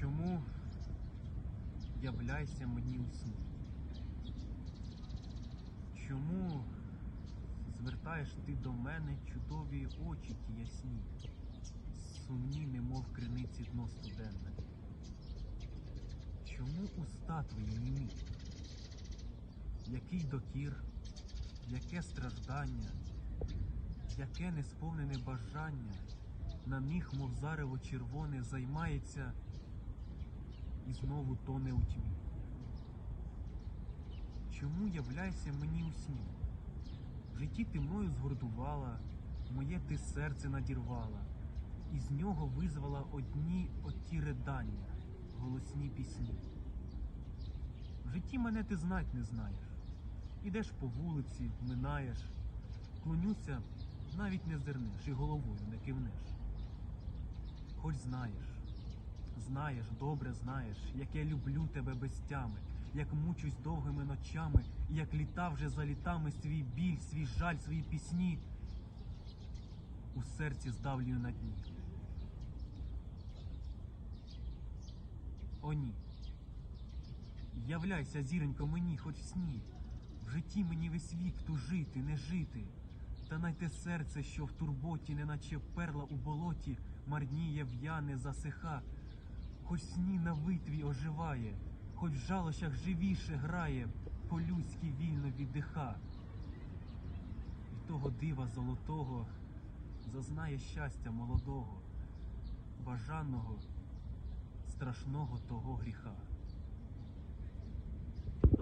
Чому являйся мені у сні? Чому звертаєш ти до мене чудові очі ті ясні, сумні, немов криниці дно студенне? Чому уста твої німі? Який докір, яке страждання, яке несповнене бажання на міг, мов зарево червоне, займається і знову тоне у тьмі. Чому являйся мені у сні? В житті ти мною згордувала, моє ти серце надірвала, і з нього визвала одні оті ридання, голосні пісні. В житті мене ти знать не знаєш. Ідеш по вулиці, минаєш, клонюся, навіть не зернеш і головою не кивнеш. Хоч знаєш, знаєш, добре знаєш, як я люблю тебе без тями, як мучусь довгими ночами, і як літа вже за літами свій біль, свій жаль, свої пісні у серці здавлюю на дні. О ні. Являйся, зіронько, мені, хоч в сні. В житті мені весь вік тужити, не жити. Та най те серце, що в турботі, неначе перла у болоті, марніє, в'яне, засиха, хоч сні на витві оживає, хоч в жалощах живіше грає, по-людськи вільно віддиха. І того дива золотого зазнає щастя молодого, бажаного, страшного того гріха.